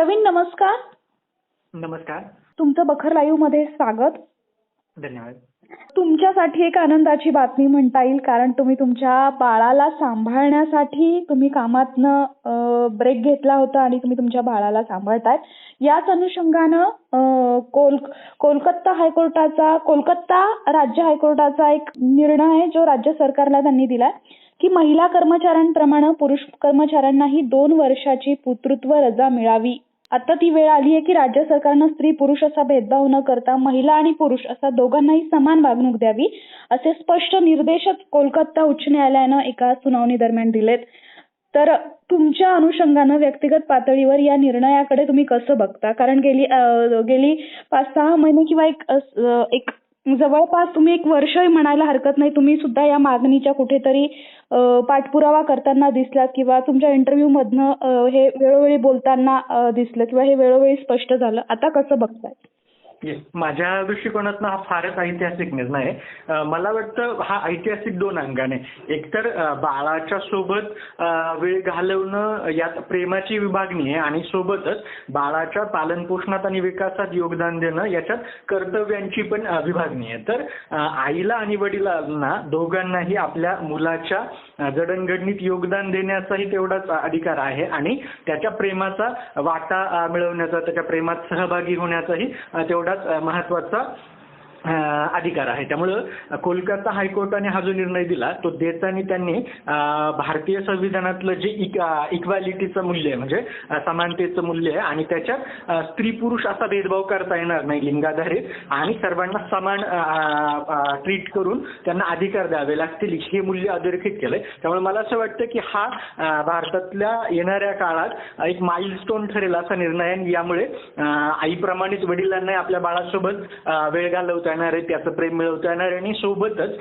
प्रवीण नमस्कार. नमस्कार. तुमचं बखर लाईव्हमध्ये स्वागत. धन्यवाद. तुमच्यासाठी एक आनंदाची बातमी म्हणता येईल कारण तुम्ही तुमच्या बाळाला सांभाळण्यासाठी तुम्ही कामातनं ब्रेक घेतला होता आणि तुम्ही तुमच्या बाळाला सांभाळताय. याच अनुषंगानं कोल कोलकाता हायकोर्टाचा कोलकाता राज्य हायकोर्टाचा एक निर्णय आहे जो राज्य सरकारला त्यांनी दिलाय की महिला कर्मचाऱ्यांप्रमाणे पुरुष कर्मचाऱ्यांनाही दोन वर्षाची पुत्रत्व रजा मिळावी. आता ती वेळ आली आहे की राज्य सरकारनं स्त्री पुरुष असा भेदभाव न करता महिला आणि पुरुष असा दोघांनाही समान वागणूक द्यावी असे स्पष्ट निर्देशच कोलकाता उच्च न्यायालयानं एका सुनावणी दरम्यान दिलेत. तर तुमच्या अनुषंगानं व्यक्तिगत पातळीवर या निर्णयाकडे तुम्ही कसं बघता? कारण गेली गेली पाच सहा महिने किंवा एक एक जवळपास तुम्ही एक वर्षही म्हणायला हरकत नाही. तुम्ही सुद्धा या मागणीच्या कुठेतरी पाठपुरावा करताना दिसलात किंवा तुमच्या इंटरव्ह्यू मधनं हे वेळोवेळी बोलताना दिसलं किंवा हे वेळोवेळी स्पष्ट झालं. आता कसं बघताय? माझ्या दृष्टिकोनातनं हा फारच ऐतिहासिक निर्णय आहे. मला वाटतं हा ऐतिहासिक दोन अंगाने. एकतर बाळाच्या सोबत वेळ घालवणं यात प्रेमाची विभागणी आहे आणि सोबतच बाळाच्या पालनपोषणात आणि विकासात योगदान देणं याच्यात कर्तव्यांची पण विभागणी आहे. तर आईला आणि वडिलांना दोघांनाही आपल्या मुलाच्या जडणघडणीत योगदान देण्याचाही तेवढाच अधिकार आहे आणि त्याच्या प्रेमाचा वाटा मिळवण्याचा त्याच्या प्रेमात सहभागी होण्याचाही तेवढा तेवढाच महत्त्वाचा अधिकार आहे. त्यामुळं कोलकाता हायकोर्टाने हा जो निर्णय दिला तो देताना त्यांनी भारतीय संविधानातलं जे इक्वालिटीचं मूल्य आहे म्हणजे समानतेचं मूल्य आहे आणि त्याच्यात स्त्री पुरुष असा भेदभाव करता येणार नाही लिंगाधारित आणि सर्वांना समान ट्रीट करून त्यांना अधिकार द्यावे लागतील. हे मूल्य अधोरेखित केलंय. त्यामुळे मला असं वाटतं की हा भारतातल्या येणाऱ्या काळात एक माइलस्टोन ठरेल असा निर्णय यामुळे आईप्रमाणेच वडिलांना आपल्या बाळासोबत वेळ घालवता येणार आहे त्याचं प्रेम मिळवता येणार आहे आणि सोबतच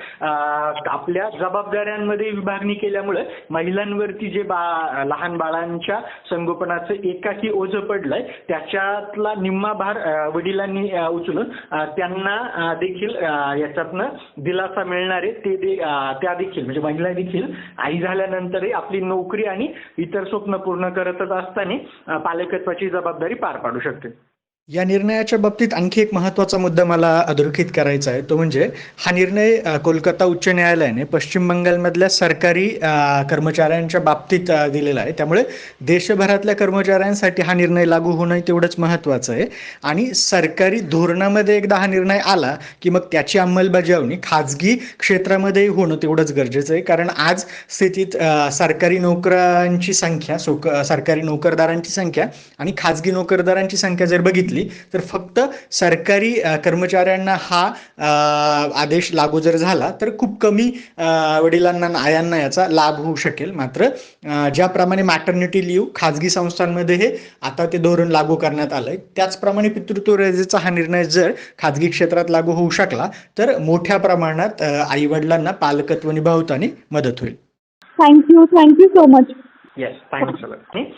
आपल्या जबाबदाऱ्यांमध्ये विभागणी केल्यामुळे महिलांवरती जे बा लहान बाळांच्या संगोपनाचं एकाकी ओझं पडलंय त्याच्यातला निम्मा भार वडिलांनी उचलून त्यांना देखील याच्यातनं दिलासा मिळणारे ते दे- त्या देखील म्हणजे महिला देखील आई झाल्यानंतरही आपली नोकरी आणि इतर स्वप्न पूर्ण करतच असताना पालकत्वाची जबाबदारी पार पाडू शकते. या निर्णयाच्या बाबतीत आणखी एक महत्त्वाचा मुद्दा मला अधोरेखित करायचा आहे. तो म्हणजे हा निर्णय कोलकाता उच्च न्यायालयाने पश्चिम बंगालमधल्या सरकारी कर्मचाऱ्यांच्या बाबतीत दिलेला आहे. त्यामुळे देशभरातल्या कर्मचाऱ्यांसाठी हा निर्णय लागू होणं तेवढंच महत्त्वाचं आहे. आणि सरकारी धोरणामध्ये एकदा हा निर्णय आला की मग त्याची अंमलबजावणी खाजगी क्षेत्रामध्येही होणं तेवढंच गरजेचं आहे. कारण आज स्थितीत सरकारी नोकरांची संख्या सोक सरकारी नोकरदारांची संख्या आणि खाजगी नोकरदारांची संख्या जर बघितली तर फक्त सरकारी कर्मचाऱ्यांना हा आदेश लागू जर झाला तर खूप कमी वडिलांना आयांना याचा लाभ होऊ शकेल. मात्र ज्याप्रमाणे मॅटर्निटी लिव्ह खाजगी संस्थांमध्ये हे आता ते धोरण लागू करण्यात आलंय त्याचप्रमाणे पितृत्व रजेचा हा निर्णय जर खाजगी क्षेत्रात लागू होऊ शकला तर मोठ्या प्रमाणात आई वडिलांना पालकत्व निभावताना मदत होईल. Thank you thank you so much yes thanks